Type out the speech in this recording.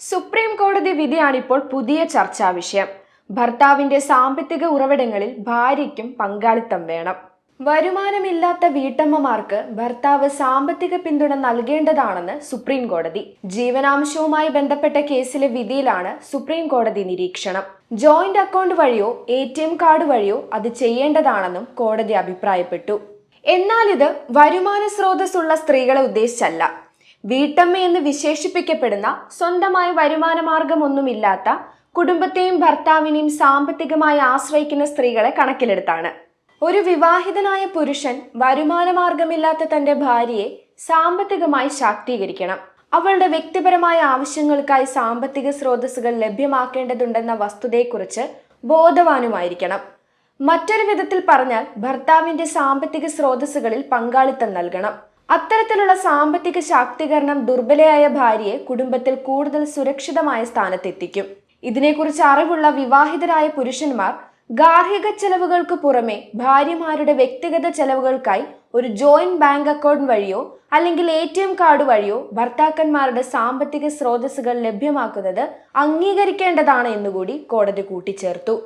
Supreme കോടതി വിധിയാണിപ്പോൾ പുതിയ ചർച്ചാ വിഷയം. ഭർത്താവിന്റെ സാമ്പത്തിക ഉറവിടങ്ങളിൽ ഭാര്യയ്ക്കും പങ്കാളിത്തം വേണം. വരുമാനമില്ലാത്ത വീട്ടമ്മമാർക്ക് ഭർത്താവ് സാമ്പത്തിക പിന്തുണ നൽകേണ്ടതാണെന്ന് സുപ്രീം കോടതി. ജീവനാംശവുമായി ബന്ധപ്പെട്ട കേസിലെ വിധിയിലാണ് സുപ്രീം കോടതി നിരീക്ഷണം. ജോയിന്റ് അക്കൗണ്ട് വഴിയോ എ കാർഡ് വഴിയോ അത് ചെയ്യേണ്ടതാണെന്നും കോടതി അഭിപ്രായപ്പെട്ടു. എന്നാൽ ഇത് വരുമാന സ്രോതസ്സുള്ള സ്ത്രീകളെ ഉദ്ദേശിച്ചല്ല. വീട്ടമ്മ എന്ന് വിശേഷിപ്പിക്കപ്പെടുന്ന സ്വന്തമായ വരുമാനമാർഗമൊന്നുമില്ലാത്ത കുടുംബത്തെയും ഭർത്താവിനെയും സാമ്പത്തികമായി ആശ്രയിക്കുന്ന സ്ത്രീകളെ കണക്കിലെടുത്താണ്. ഒരു വിവാഹിതനായ പുരുഷൻ വരുമാനമാർഗമില്ലാത്ത തന്റെ ഭാര്യയെ സാമ്പത്തികമായി ശാക്തീകരിക്കണം. അവളുടെ വ്യക്തിപരമായ ആവശ്യങ്ങൾക്കായി സാമ്പത്തിക സ്രോതസ്സുകൾ ലഭ്യമാക്കേണ്ടതുണ്ടെന്ന വസ്തുതയെക്കുറിച്ച് ബോധവാനുമായിരിക്കണം. മറ്റൊരു വിധത്തിൽ പറഞ്ഞാൽ ഭർത്താവിന്റെ സാമ്പത്തിക സ്രോതസ്സുകളിൽ പങ്കാളിത്തം നൽകണം. അത്തരത്തിലുള്ള സാമ്പത്തിക ശാക്തീകരണം ദുർബലയായ ഭാര്യയെ കുടുംബത്തിൽ കൂടുതൽ സുരക്ഷിതമായ സ്ഥാനത്തെത്തിക്കും. ഇതിനെക്കുറിച്ച് അറിവുള്ള വിവാഹിതരായ പുരുഷന്മാർ ഗാർഹിക ചെലവുകൾക്ക് പുറമെ ഭാര്യമാരുടെ വ്യക്തിഗത ചെലവുകൾക്കായി ഒരു ജോയിന്റ് ബാങ്ക് അക്കൗണ്ട് വഴിയോ അല്ലെങ്കിൽ എ ടി എം കാർഡ് വഴിയോ ഭർത്താക്കന്മാരുടെ സാമ്പത്തിക സ്രോതസ്സുകൾ ലഭ്യമാക്കുന്നത് അംഗീകരിക്കേണ്ടതാണ് എന്നുകൂടി കോടതി കൂട്ടിച്ചേർത്തു.